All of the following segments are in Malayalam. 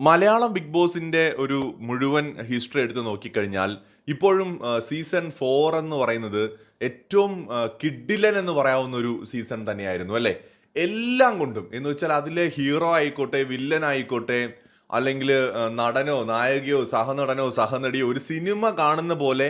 മലയാളം ബിഗ് ബോസിന്റെ ഒരു മുഴുവൻ ഹിസ്റ്ററി എടുത്ത് നോക്കിക്കഴിഞ്ഞാൽ ഇപ്പോഴും സീസൺ ഫോർ എന്ന് പറയുന്നത് ഏറ്റവും കിഡിലൻ എന്ന് പറയാവുന്ന ഒരു സീസൺ തന്നെയായിരുന്നു അല്ലേ? എല്ലാം കൊണ്ടും. എന്ന് വെച്ചാൽ അതിലെ ഹീറോ ആയിക്കോട്ടെ വില്ലൻ ആയിക്കോട്ടെ അല്ലെങ്കിൽ നടനോ നായകയോ സഹനടനോ സഹനടിയോ ഒരു സിനിമ കാണുന്ന പോലെ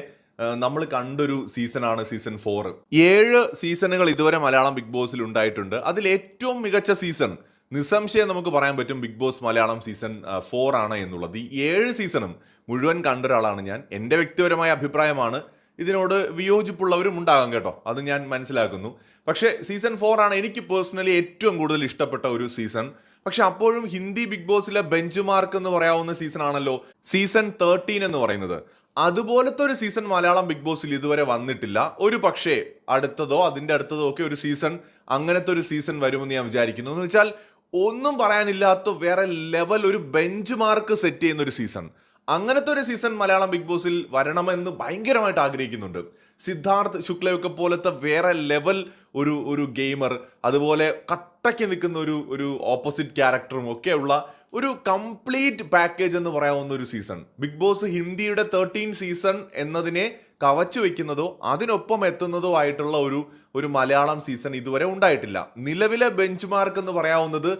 നമ്മൾ കണ്ടൊരു സീസണാണ് സീസൺ ഫോർ ഏഴ് സീസണുകൾ ഇതുവരെ മലയാളം ബിഗ് ബോസിൽ ഉണ്ടായിട്ടുണ്ട്. അതിൽ ഏറ്റവും മികച്ച സീസൺ നിസ്സംശയം നമുക്ക് പറയാൻ പറ്റും Big Boss Malayalam season four ആണ് എന്നുള്ളത്. ഈ ഏഴ് സീസണും മുഴുവൻ കണ്ട ഒരാളാണ് ഞാൻ. എന്റെ വ്യക്തിപരമായ അഭിപ്രായമാണ്. ഇതിനോട് വിയോജിപ്പുള്ളവരും ഉണ്ടാകാം കേട്ടോ. അത് ഞാൻ മനസ്സിലാക്കുന്നു. പക്ഷേ സീസൺ ഫോർ ആണ് എനിക്ക് പേഴ്സണലി ഏറ്റവും കൂടുതൽ ഇഷ്ടപ്പെട്ട ഒരു സീസൺ. പക്ഷെ അപ്പോഴും ഹിന്ദി ബിഗ് ബോസിലെ ബെഞ്ച് മാർക്ക് എന്ന് പറയാവുന്ന സീസൺ ആണല്ലോ സീസൺ തേർട്ടീൻ എന്ന് പറയുന്നത്. അതുപോലത്തെ ഒരു സീസൺ മലയാളം ബിഗ് ബോസിൽ ഇതുവരെ വന്നിട്ടില്ല. ഒരു പക്ഷേ അടുത്തതോ അതിന്റെ അടുത്തതോ ഒക്കെ ഒരു സീസൺ അങ്ങനത്തെ ഒരു സീസൺ വരുമെന്ന് ഞാൻ വിചാരിക്കുന്നു. എന്ന് വെച്ചാൽ ഒന്നും പറയാനില്ലാത്ത വേറെ ലെവൽ ഒരു ബെഞ്ച് മാർക്ക് സെറ്റ് ചെയ്യുന്ന ഒരു സീസൺ അങ്ങനത്തെ ഒരു സീസൺ മലയാളം ബിഗ് ബോസിൽ വരണമെന്ന് ഭയങ്കരമായിട്ട് ആഗ്രഹിക്കുന്നുണ്ട്. സിദ്ധാർത്ഥ് ശുക്ലയൊക്കെ പോലത്തെ വേറെ ലെവൽ ഒരു ഒരു ഗെയിമർ അതുപോലെ കട്ടയ്ക്ക് നിൽക്കുന്ന ഒരു ഒരു ഓപ്പോസിറ്റ് ക്യാരക്ടറും ഒക്കെയുള്ള ഒരു കംപ്ലീറ്റ് പാക്കേജ് എന്ന് പറയാവുന്ന ഒരു സീസൺ ബിഗ് ബോസ് ഹിന്ദിയുടെ തേർട്ടീൻ സീസൺ എന്നതിനെ കവച്ചു വെക്കുന്നതോ അതിനൊപ്പം എത്തുന്നതോ ആയിട്ടുള്ള ഒരു ഒരു മലയാളം സീസൺ ഇതുവരെ ഉണ്ടായിട്ടില്ല. നിലവിലെ ബെഞ്ച് മാർക്ക് എന്ന് പറയാവുന്നത്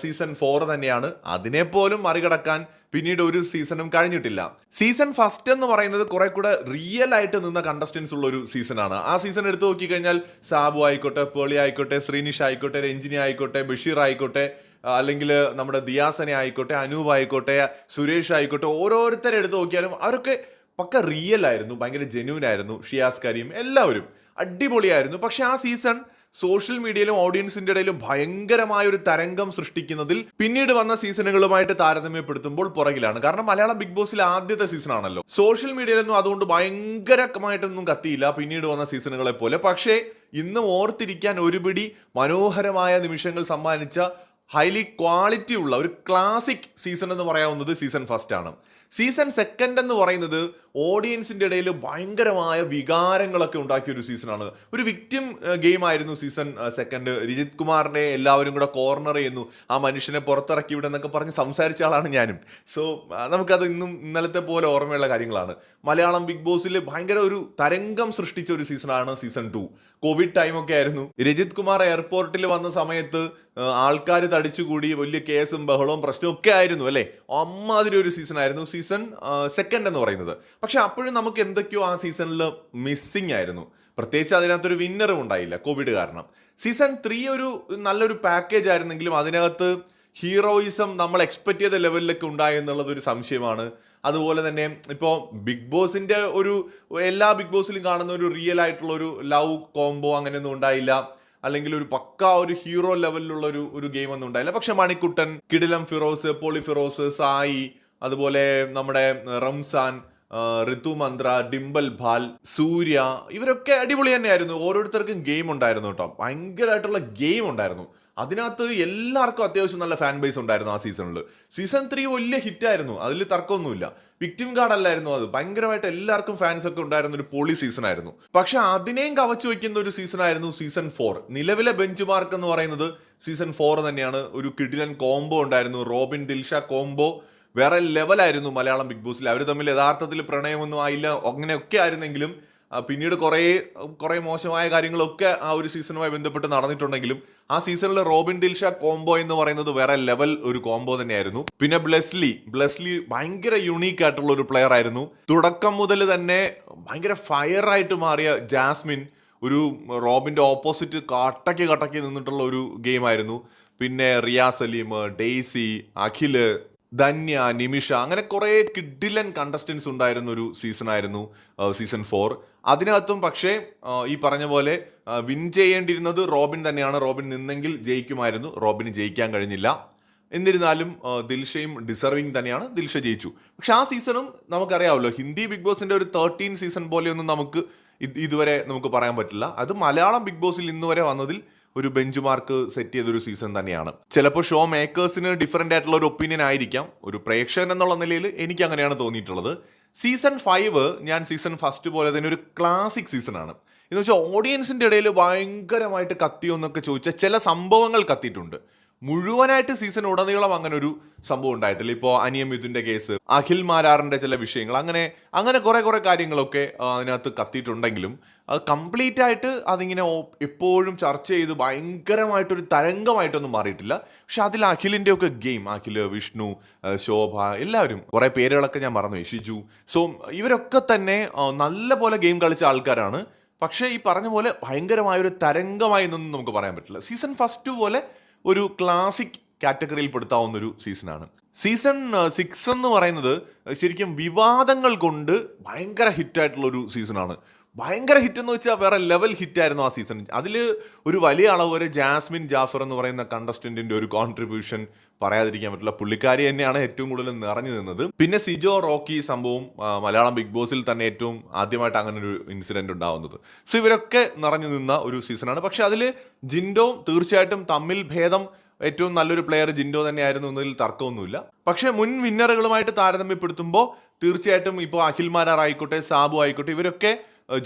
സീസൺ ഫോർ തന്നെയാണ്. അതിനെപ്പോലും മറികടക്കാൻ പിന്നീട് ഒരു സീസണും കഴിഞ്ഞിട്ടില്ല. സീസൺ ഫസ്റ്റ് എന്ന് പറയുന്നത് കുറെ കൂടെ റിയൽ ആയിട്ട് നിന്ന കണ്ടസ്റ്റൻസ് ഉള്ള ഒരു സീസണാണ് ആ സീസൺ എടുത്തു നോക്കിക്കഴിഞ്ഞാൽ സാബു ആയിക്കോട്ടെ പേളി ആയിക്കോട്ടെ ശ്രീനിഷ് ആയിക്കോട്ടെ രഞ്ജിനി ആയിക്കോട്ടെ ബഷീർ ആയിക്കോട്ടെ അല്ലെങ്കിൽ നമ്മുടെ ദിയാസനെ ആയിക്കോട്ടെ അനൂപ് ആയിക്കോട്ടെ സുരേഷ് ആയിക്കോട്ടെ ഓരോരുത്തരെ എടുത്തു നോക്കിയാലും അവരൊക്കെ പക്ക റിയൽ ആയിരുന്നു ഭയങ്കര ജെന്യൂൻ ആയിരുന്നു ഷിയാസ് കരീം എല്ലാവരും. അടിപൊളിയായിരുന്നു. പക്ഷെ ആ സീസൺ സോഷ്യൽ മീഡിയയിലും ഓഡിയൻസിന്റെ ഇടയിലും ഭയങ്കരമായ ഒരു തരംഗം സൃഷ്ടിക്കുന്നതിൽ പിന്നീട് വന്ന സീസണുകളുമായിട്ട് താരതമ്യപ്പെടുത്തുമ്പോൾ പുറകിലാണ്. കാരണം മലയാളം ബിഗ് ബോസിലെ ആദ്യത്തെ സീസൺ ആണല്ലോ. സോഷ്യൽ മീഡിയയിലൊന്നും അതുകൊണ്ട് ഭയങ്കരമായിട്ടൊന്നും കത്തിയില്ല പിന്നീട് വന്ന സീസണുകളെ പോലെ. പക്ഷേ ഇന്നും ഓർത്തിരിക്കാൻ ഒരുപിടി മനോഹരമായ നിമിഷങ്ങൾ സമ്മാനിച്ച ഹൈലി ക്വാളിറ്റി ഉള്ള ഒരു ക്ലാസിക് സീസൺ എന്ന് പറയാവുന്നത് സീസൺ ഫസ്റ്റ് ആണ്. സീസൺ സെക്കൻഡ് എന്ന് പറയുന്നത് ഓഡിയൻസിന്റെ ഇടയിൽ ഭയങ്കരമായ വികാരങ്ങളൊക്കെ ഉണ്ടാക്കിയ ഒരു സീസണാണ് ഒരു വിക്ടിം ഗെയിം ആയിരുന്നു സീസൺ സെക്കൻഡ് രജിത് കുമാറിനെ എല്ലാവരും കൂടെ കോർണർ ചെയ്യുന്നു. ആ മനുഷ്യനെ പുറത്തിറക്കി ഇവിടെ എന്നൊക്കെ പറഞ്ഞ് സംസാരിച്ച ആളാണ് ഞാനും. സോ നമുക്കത് ഇന്നും ഇന്നലത്തെ പോലെ ഓർമ്മയുള്ള കാര്യങ്ങളാണ്. മലയാളം ബിഗ് ബോസിൽ ഭയങ്കര ഒരു തരംഗം സൃഷ്ടിച്ച ഒരു സീസണാണ് സീസൺ ടു കോവിഡ് ടൈമൊക്കെ ആയിരുന്നു. രജിത് കുമാർ എയർപോർട്ടിൽ വന്ന സമയത്ത് ആൾക്കാർ തടിച്ചുകൂടി വലിയ കേസും ബഹളവും പ്രശ്നവും ഒക്കെ ആയിരുന്നു അല്ലേ? അമ്മാതിരി ഒരു സീസൺ ആയിരുന്നു. സീസൺ സെക്കൻഡ് എന്ന് പറയുന്നത്. പക്ഷെ അപ്പോഴും നമുക്ക് എന്തൊക്കെയോ ആ സീസണിൽ മിസ്സിങ് ആയിരുന്നു. പ്രത്യേകിച്ച് അതിനകത്തൊരു വിന്നറും ഉണ്ടായില്ല കോവിഡ് കാരണം. സീസൺ ത്രീ ഒരു നല്ലൊരു പാക്കേജ് ആയിരുന്നെങ്കിലും അതിനകത്ത് ഹീറോയിസം നമ്മൾ എക്സ്പെക്ട് ചെയ്ത ലെവലിലൊക്കെ ഉണ്ടായി എന്നുള്ളത് ഒരു സംശയമാണ്. അതുപോലെ തന്നെ ഇപ്പോൾ ബിഗ് ബോസിന്റെ ഒരു എല്ലാ ബിഗ് ബോസിലും കാണുന്ന ഒരു റിയൽ ആയിട്ടുള്ള ഒരു ലവ് കോംബോ അങ്ങനെയൊന്നും ഉണ്ടായില്ല. അല്ലെങ്കിൽ ഒരു പക്ക ഒരു ഹീറോ ലെവലിലുള്ള ഒരു ഒരു ഗെയിം ഒന്നും ഉണ്ടായില്ല. പക്ഷെ മണിക്കുട്ടൻ കിടിലം ഫിറോസ് പോളി ഫിറോസ് സായി അതുപോലെ നമ്മുടെ റംസാൻ ആ, ഋതു മന്ത്ര ഡിംബൽ ഭാൽ സൂര്യ ഇവരൊക്കെ അടിപൊളി തന്നെയായിരുന്നു. ഓരോരുത്തർക്കും ഗെയിം ഉണ്ടായിരുന്നു കേട്ടോ. ഭയങ്കരമായിട്ടുള്ള ഗെയിം ഉണ്ടായിരുന്നു. അതിനകത്ത് എല്ലാവർക്കും അത്യാവശ്യം നല്ല ഫാൻ ബേസ് ഉണ്ടായിരുന്നു ആ സീസണിൽ സീസൺ ത്രീ വലിയ ഹിറ്റായിരുന്നു അതിൽ തർക്കമൊന്നുമില്ല. വിക്ടിം കാർഡ് അല്ലായിരുന്നു അത്. ഭയങ്കരമായിട്ട് എല്ലാവർക്കും ഫാൻസ് ഒക്കെ ഉണ്ടായിരുന്ന ഒരു പൊളി സീസൺ ആയിരുന്നു. പക്ഷെ അതിനെയും കവച്ചു വയ്ക്കുന്ന ഒരു സീസൺ ആയിരുന്നു സീസൺ ഫോർ നിലവിലെ ബെഞ്ച് മാർക്ക് എന്ന് പറയുന്നത് സീസൺ ഫോർ തന്നെയാണ്. ഒരു കിടിലൻ കോംബോ ഉണ്ടായിരുന്നു. റോബിൻ ദിൽഷ കോംബോ വേറെ ലെവലായിരുന്നു മലയാളം ബിഗ് ബോസിൽ അവർ തമ്മിൽ യഥാർത്ഥത്തിൽ പ്രണയമൊന്നും ആയില്ല. അങ്ങനെയൊക്കെ ആയിരുന്നെങ്കിലും പിന്നീട് കുറേ കുറേ മോശമായ കാര്യങ്ങളൊക്കെ ആ ഒരു സീസണുമായി ബന്ധപ്പെട്ട് നടന്നിട്ടുണ്ടെങ്കിലും ആ സീസണിലെ റോബിൻ ദിൽഷ കോംബോ എന്ന് പറയുന്നത് വേറെ ലെവൽ ഒരു കോംബോ തന്നെയായിരുന്നു. പിന്നെ ബ്ലെസ്ലി. ബ്ലെസ്ലി ഭയങ്കര യുണീക്ക് ആയിട്ടുള്ള ഒരു പ്ലെയർ ആയിരുന്നു. തുടക്കം മുതൽ തന്നെ ഭയങ്കര ഫയർ ആയിട്ട് മാറിയ ജാസ്മിൻ ഒരു റോബിന്റെ ഓപ്പോസിറ്റ് കട്ടയ്ക്ക് കട്ടയ്ക്ക് നിന്നിട്ടുള്ള ഒരു ഗെയിമായിരുന്നു പിന്നെ റിയാസ് സലീം ഡെയ്സി അഖിൽ ധന്യ നിമിഷ അങ്ങനെ കുറേ കിഡിലൻ കണ്ടസ്റ്റൻസ് ഉണ്ടായിരുന്ന ഒരു സീസൺ ആയിരുന്നു സീസൺ ഫോർ. അതിനകത്തും പക്ഷേ ഈ പറഞ്ഞ പോലെ വിൻ ചെയ്യേണ്ടിയിരുന്നത് റോബിൻ തന്നെയാണ്. റോബിൻ നിന്നെങ്കിൽ ജയിക്കുമായിരുന്നു. റോബിന് ജയിക്കാൻ കഴിഞ്ഞില്ല. എന്നിരുന്നാലും ദിൽഷയും ഡിസർവിങ് തന്നെയാണ്. ദിൽഷ ജയിച്ചു. പക്ഷെ ആ സീസണും നമുക്കറിയാമല്ലോ ഹിന്ദി ബിഗ് ബോസിന്റെ ഒരു തേർട്ടീൻ സീസൺ പോലെയൊന്നും നമുക്ക് ഇതുവരെ നമുക്ക് പറയാൻ പറ്റില്ല. അത് മലയാളം ബിഗ് ബോസിൽ ഇന്ന് വരെ വന്നതിൽ ഒരു ബെഞ്ച് മാർക്ക് സെറ്റ് ചെയ്തൊരു സീസൺ തന്നെയാണ്. ചിലപ്പോൾ ഷോ മേക്കേഴ്സിന് ഡിഫറെന്റ് ആയിട്ടുള്ള ഒരു ഒപ്പീനിയൻ ആയിരിക്കാം. ഒരു പ്രേക്ഷകൻ എന്നുള്ള നിലയിൽ എനിക്ക് അങ്ങനെയാണ് തോന്നിയിട്ടുള്ളത്. സീസൺ ഫൈവ് ഞാൻ സീസൺ ഫസ്റ്റ് പോലെ തന്നെ ഒരു ക്ലാസിക് സീസൺ ആണ്. എന്ന് വെച്ചാൽ ഓഡിയൻസിന്റെ ഇടയിൽ ഭയങ്കരമായിട്ട് കത്തിയോ എന്നൊക്കെ ചോദിച്ചാൽ ചില സംഭവങ്ങൾ കത്തിയിട്ടുണ്ട്. മുഴുവനായിട്ട് സീസൺ ഉടനീളം അങ്ങനെ ഒരു സംഭവം ഉണ്ടായിട്ടില്ല. ഇപ്പോൾ അനിയം മിഥുന്റെ കേസ് അഖിൽ മാരാറിന്റെ ചില വിഷയങ്ങൾ അങ്ങനെ അങ്ങനെ കുറേ കുറേ കാര്യങ്ങളൊക്കെ അതിനകത്ത് കത്തിയിട്ടുണ്ടെങ്കിലും അത് കംപ്ലീറ്റ് ആയിട്ട് അതിങ്ങനെ എപ്പോഴും ചർച്ച ചെയ്ത് ഭയങ്കരമായിട്ടൊരു തരംഗമായിട്ടൊന്നും മാറിയിട്ടില്ല. പക്ഷെ അതിൽ അഖിലിന്റെ ഒക്കെ ഗെയിം അഖിൽ വിഷ്ണു ശോഭ എല്ലാവരും കുറേ പേരുകളൊക്കെ ഞാൻ പറഞ്ഞു ഷിജു. സോ ഇവരൊക്കെ തന്നെ നല്ല പോലെ ഗെയിം കളിച്ച ആൾക്കാരാണ്. പക്ഷേ ഈ പറഞ്ഞ പോലെ ഭയങ്കരമായ ഒരു തരംഗമായി എന്നൊന്നും നമുക്ക് പറയാൻ പറ്റില്ല. സീസൺ ഫസ്റ്റ് പോലെ ഒരു ക്ലാസിക് കാറ്റഗറിയിൽ പെടുത്താവുന്ന ഒരു സീസണാണ് സീസൺ സിക്സ് എന്ന് പറയുന്നത് ശരിക്കും വിവാദങ്ങൾ കൊണ്ട് ഭയങ്കര ഹിറ്റായിട്ടുള്ളൊരു സീസണാണ് ഭയങ്കര ഹിറ്റ് എന്ന് വെച്ചാൽ വേറെ ലെവൽ ഹിറ്റ് ആയിരുന്നു ആ സീസൺ അതിൽ ഒരു വലിയ അളവ് വരെ ജാസ്മിൻ ജാഫർ എന്ന് പറയുന്ന കണ്ടസ്റ്റന്റിന്റെ ഒരു കോൺട്രിബ്യൂഷൻ പറയാതിരിക്കാൻ പറ്റില്ല. പുള്ളിക്കാരി തന്നെയാണ് ഏറ്റവും കൂടുതൽ നിറഞ്ഞു നിന്നത്. പിന്നെ സിജോ റോക്കി സംഭവം മലയാളം ബിഗ് ബോസിൽ തന്നെ ഏറ്റവും ആദ്യമായിട്ട് അങ്ങനെ ഒരു ഇൻസിഡന്റ് ഉണ്ടാവുന്നത്. സോ ഇവരൊക്കെ നിറഞ്ഞു നിന്ന ഒരു സീസണാണ് പക്ഷെ അതിൽ ജിൻഡോ തീർച്ചയായിട്ടും തമ്മിൽ ഭേദം ഏറ്റവും നല്ലൊരു പ്ലെയർ ജിൻഡോ തന്നെയായിരുന്നു എന്നതിൽ തർക്കമൊന്നുമില്ല. പക്ഷേ മുൻ വിന്നറുകളുമായിട്ട് താരതമ്യപ്പെടുത്തുമ്പോൾ തീർച്ചയായിട്ടും ഇപ്പോൾ അഖിൽ മാരാർ ആയിക്കോട്ടെ സാബു ആയിക്കോട്ടെ ഇവരൊക്കെ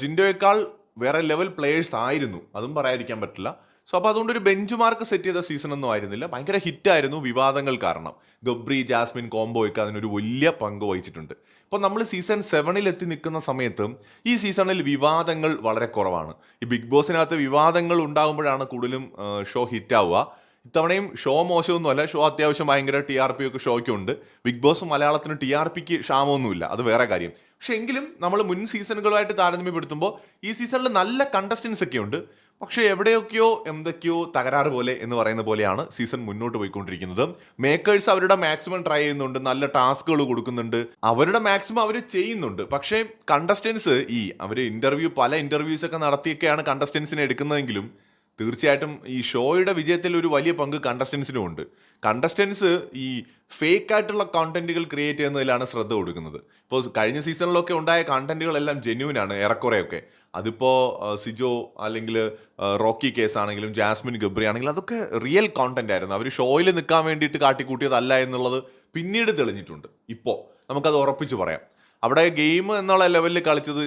ജിൻഡോയേക്കാൾ വേറെ ലെവൽ പ്ലേയേഴ്സ് ആയിരുന്നു. അതും പറയാതിരിക്കാൻ പറ്റില്ല. സോ അപ്പോൾ അതുകൊണ്ട് ഒരു ബെഞ്ച് മാർക്ക് സെറ്റ് ചെയ്ത സീസൺ ഒന്നും ആയിരുന്നില്ല. ഭയങ്കര ഹിറ്റായിരുന്നു വിവാദങ്ങൾ കാരണം. ഗബ്രി ജാസ്മിൻ കോംബോയ്ക്ക് അതിനൊരു വലിയ പങ്ക് വഹിച്ചിട്ടുണ്ട്. ഇപ്പോൾ നമ്മൾ സീസൺ സെവനിൽ എത്തി നിൽക്കുന്ന സമയത്ത് ഈ സീസണിൽ വിവാദങ്ങൾ വളരെ കുറവാണ്. ഈ ബിഗ് ബോസിനകത്ത് വിവാദങ്ങൾ ഉണ്ടാകുമ്പോഴാണ് കൂടുതലും ഷോ ഹിറ്റാവുക ഇത്തവണയും ഷോ മോശമൊന്നുമല്ല. ഷോ അത്യാവശ്യം ഭയങ്കര ടി ആർ പി ഒക്കെ ഷോയ്ക്കുണ്ട്. ബിഗ് ബോസ് മലയാളത്തിന് ടി ആർ പിക്ക് ക്ഷാമമൊന്നുമില്ല. അത് വേറെ കാര്യം. പക്ഷെ എങ്കിലും നമ്മൾ മുൻ സീസണുകളുമായിട്ട് താരതമ്യപ്പെടുത്തുമ്പോൾ ഈ സീസണിൽ നല്ല കണ്ടസ്റ്റൻസ് ഒക്കെ ഉണ്ട് പക്ഷേ എവിടെയൊക്കെയോ എന്തൊക്കെയോ തകരാറ് പോലെ എന്ന് പറയുന്ന പോലെയാണ് സീസൺ മുന്നോട്ട് പോയിക്കൊണ്ടിരിക്കുന്നത്. മേക്കേഴ്സ് അവരുടെ മാക്സിമം ട്രൈ ചെയ്യുന്നുണ്ട്. നല്ല ടാസ്കുകൾ കൊടുക്കുന്നുണ്ട്. അവരുടെ മാക്സിമം അവർ ചെയ്യുന്നുണ്ട്. പക്ഷേ കണ്ടസ്റ്റൻസ് ഈ അവർ ഇന്റർവ്യൂ പല ഇന്റർവ്യൂസ് ഒക്കെ നടത്തിയൊക്കെയാണ് കണ്ടസ്റ്റൻസിനെ എടുക്കുന്നതെങ്കിലും തീർച്ചയായിട്ടും ഈ ഷോയുടെ വിജയത്തിൽ ഒരു വലിയ പങ്ക് കണ്ടസ്റ്റൻസിനും ഉണ്ട്. കണ്ടസ്റ്റൻസ് ഈ ഫേക്ക് ആയിട്ടുള്ള കോണ്ടന്റുകൾ ക്രിയേറ്റ് ചെയ്യുന്നതിലാണ് ശ്രദ്ധ കൊടുക്കുന്നത്. ഇപ്പോൾ കഴിഞ്ഞ സീസണിലൊക്കെ ഉണ്ടായ കണ്ടന്റുകളെല്ലാം ജെന്യൂൻ ആണ് ഏറെക്കുറെയൊക്കെ. അതിപ്പോൾ സിജോ അല്ലെങ്കിൽ റോക്കി കേസ് ആണെങ്കിലും ജാസ്മിൻ ഗബ്രി ആണെങ്കിലും അതൊക്കെ റിയൽ കോണ്ടന്റ് ആയിരുന്നു. അവർ ഷോയിൽ നിൽക്കാൻ വേണ്ടിയിട്ട് കാട്ടിക്കൂട്ടിയതല്ല എന്നുള്ളത് പിന്നീട് തെളിഞ്ഞിട്ടുണ്ട്. ഇപ്പോൾ നമുക്കത് ഉറപ്പിച്ച് പറയാം. അവിടെ ഗെയിം എന്നുള്ള ലെവലിൽ കളിച്ചത്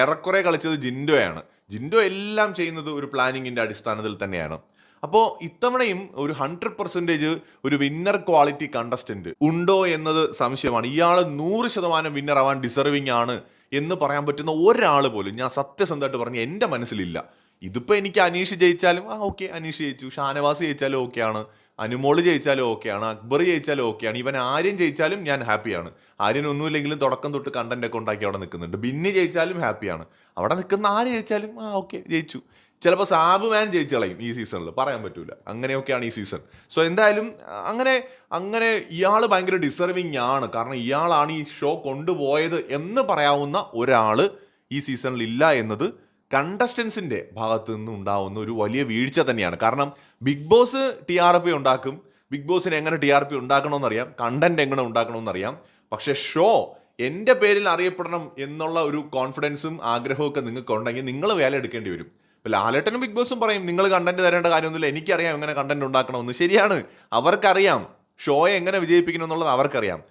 ഏറെക്കുറെ കളിച്ചത് ജിൻഡോയാണ്. ജിൻഡോ എല്ലാം ചെയ്യുന്നത് ഒരു പ്ലാനിങ്ങിന്റെ അടിസ്ഥാനത്തിൽ തന്നെയാണ്. അപ്പോൾ ഇത്തവണയും ഒരു ഹൺഡ്രഡ് പെർസെന്റേജ് ഒരു വിന്നർ ക്വാളിറ്റി കണ്ടസ്റ്റന്റ് ഉണ്ടോ എന്നത് സംശയമാണ്. ഇയാൾ നൂറ് ശതമാനം വിന്നർ ആവാൻ ഡിസർവിങ് ആണ് എന്ന് പറയാൻ പറ്റുന്ന ഒരാൾ പോലും ഞാൻ സത്യസന്ധമായിട്ട് പറഞ്ഞ് എന്റെ മനസ്സിലില്ല. ഇതിപ്പോൾ എനിക്ക് അനീഷ് ജയിച്ചാലും ആ ഓക്കെ അനീഷ് ജയിച്ചു. ഷാനവാസ് ജയിച്ചാലും ഓക്കെയാണ്. അനുമോൾ ജയിച്ചാലും ഓക്കെയാണ്. അക്ബർ ജയിച്ചാലും ഓക്കെയാണ്. ഇവൻ ആര്യൻ ജയിച്ചാലും ഞാൻ ഹാപ്പിയാണ്. ആര്യൻ ഒന്നുമില്ലെങ്കിലും തുടക്കം തൊട്ട് കണ്ടന്റ് ഒക്കെ ഉണ്ടാക്കി അവിടെ നിൽക്കുന്നുണ്ട്. ബിന്നി ജയിച്ചാലും ഹാപ്പിയാണ്. അവിടെ നിൽക്കുന്ന ആര് ജയിച്ചാലും ആ ഓക്കെ ജയിച്ചു. ചിലപ്പോൾ സാബ് മാൻ ജയിച്ചു കളയും ഈ സീസണിൽ പറയാൻ പറ്റൂല. അങ്ങനെയൊക്കെയാണ് ഈ സീസൺ സോ എന്തായാലും അങ്ങനെ അങ്ങനെ ഇയാൾ ഭയങ്കര ഡിസർവിങ് ആണ്. കാരണം ഇയാളാണ് ഈ ഷോ കൊണ്ടുപോയത് എന്ന് പറയാവുന്ന ഒരാൾ ഈ സീസണിൽ ഇല്ല എന്നത് കണ്ടസ്റ്റൻസിന്റെ ഭാഗത്തു നിന്ന് ഉണ്ടാവുന്ന ഒരു വലിയ വീഴ്ച തന്നെയാണ്. കാരണം Big Boss T R P ഉണ്ടാക്കും. ബിഗ് ബോസിന് എങ്ങനെ ടി ആർ പി ഉണ്ടാക്കണമെന്നറിയാം. കണ്ടന്റ് എങ്ങനെ ഉണ്ടാക്കണമെന്നറിയാം. പക്ഷെ ഷോ എന്റെ പേരിൽ അറിയപ്പെടണം എന്നുള്ള ഒരു കോൺഫിഡൻസും ആഗ്രഹവും ഒക്കെ നിങ്ങൾക്ക് ഉണ്ടെങ്കിൽ നിങ്ങൾ വേല എടുക്കേണ്ടി വരും. ഇപ്പോൾ ലാലേട്ടനും ബിഗ് ബോസും പറയും നിങ്ങൾ കണ്ടന്റ് തരേണ്ട കാര്യമൊന്നുമില്ല. എനിക്കറിയാം എങ്ങനെ കണ്ടന്റ് ഉണ്ടാക്കണമെന്ന്. ശരിയാണ്. അവർക്കറിയാം. ഷോയെ എങ്ങനെ വിജയിപ്പിക്കണം എന്നുള്ളത് അവർക്കറിയാം.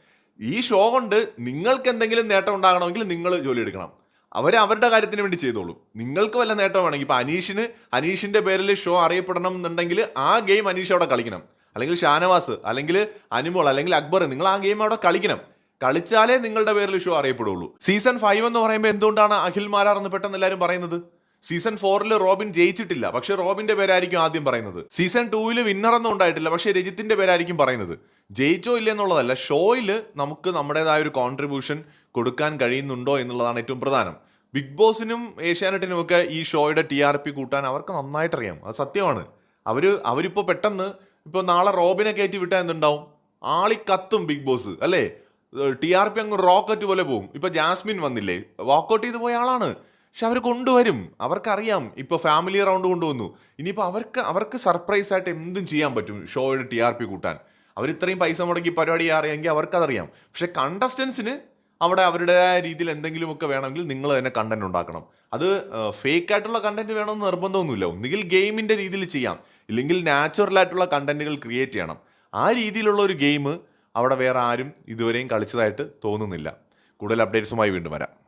ഈ ഷോ കൊണ്ട് നിങ്ങൾക്ക് എന്തെങ്കിലും നേട്ടം ഉണ്ടാകണമെങ്കിൽ നിങ്ങൾ ജോലി എടുക്കണം. അവർ അവരുടെ കാര്യത്തിന് വേണ്ടി ചെയ്തോളും. നിങ്ങൾക്ക് വല്ല നേട്ടം വേണമെങ്കിൽ ഇപ്പൊ അനീഷിന് അനീഷിന്റെ പേരിൽ ഷോ അറിയപ്പെടണം എന്നുണ്ടെങ്കിൽ ആ ഗെയിം അനീഷ് അവിടെ കളിക്കണം. അല്ലെങ്കിൽ ഷാനവാസ് അല്ലെങ്കിൽ അനുമോൾ അല്ലെങ്കിൽ അക്ബർ നിങ്ങൾ ആ ഗെയിം അവിടെ കളിക്കണം. കളിച്ചാലേ നിങ്ങളുടെ പേരിൽ ഷോ അറിയപ്പെടുള്ളൂ. സീസൺ ഫൈവ് എന്ന് പറയുമ്പോൾ എന്തുകൊണ്ടാണ് അഖിൽ മാരാർ എന്ന് പെട്ടെന്ന് എല്ലാവരും പറയുന്നത്? സീസൺ ഫോറിൽ റോബിൻ ജയിച്ചിട്ടില്ല. പക്ഷേ റോബിന്റെ പേരായിരിക്കും ആദ്യം പറയുന്നത്. സീസൺ ടൂവിൽ വിന്നറൊന്നും ഉണ്ടായിട്ടില്ല. പക്ഷേ രജിത്തിന്റെ പേരായിരിക്കും പറയുന്നത്. ജയിച്ചോ ഇല്ല എന്നുള്ളതല്ല ഷോയിൽ നമുക്ക് നമ്മുടേതായ ഒരു കോൺട്രിബ്യൂഷൻ കൊടുക്കാൻ കഴിയുന്നുണ്ടോ എന്നുള്ളതാണ് ഏറ്റവും പ്രധാനം. ബിഗ് ബോസിനും ഏഷ്യാനെറ്റിനും ഒക്കെ ഈ ഷോയുടെ ടി ആർ പി കൂട്ടാൻ അവർക്ക് നന്നായിട്ട് അറിയാം അത് സത്യമാണ്. അവർ അവരിപ്പോൾ പെട്ടെന്ന് ഇപ്പോൾ നാളെ റോബിനെ കയറ്റി വിട്ടാൽ എന്തുണ്ടാവും? ആളി കത്തും ബിഗ് ബോസ് അല്ലേ? ടി ആർ പി അങ്ങ് റോക്കറ്റ് പോലെ പോകും ഇപ്പൊ ജാസ്മിൻ വന്നില്ലേ? വാക്കൗട്ട് ചെയ്ത് പോയ ആളാണ്. പക്ഷെ അവർ കൊണ്ടുവരും. അവർക്കറിയാം. ഇപ്പൊ ഫാമിലി റൗണ്ട് കൊണ്ടുവന്നു. ഇനിയിപ്പോൾ അവർക്ക് അവർക്ക് സർപ്രൈസ് ആയിട്ട് എന്തും ചെയ്യാൻ പറ്റും ഷോയുടെ ടി ആർ പി കൂട്ടാൻ. അവർ ഇത്രയും പൈസ മുടക്കി പരിപാടി അറിയാമെങ്കിൽ അവർക്കതറിയാം. പക്ഷെ കണ്ടസ്റ്റൻസിന് അവിടെ അവരുടേതായ രീതിയിൽ എന്തെങ്കിലുമൊക്കെ വേണമെങ്കിൽ നിങ്ങൾ തന്നെ കണ്ടന്റ് ഉണ്ടാക്കണം. അത് ഫേക്ക് ആയിട്ടുള്ള കണ്ടന്റ് വേണമെന്ന് നിർബന്ധമൊന്നുമില്ല. ഒന്നുകിൽ ഗെയിമിന്റെ രീതിയിൽ ചെയ്യാം. ഇല്ലെങ്കിൽ നാച്ചുറൽ ആയിട്ടുള്ള കണ്ടന്റുകൾ ക്രിയേറ്റ് ചെയ്യണം. ആ രീതിയിലുള്ള ഒരു ഗെയിം അവിടെ വേറെ ആരും ഇതുവരെയും കളിച്ചതായിട്ട് തോന്നുന്നില്ല. കൂടുതൽ അപ്ഡേറ്റ്സുമായി വീണ്ടും വരാം.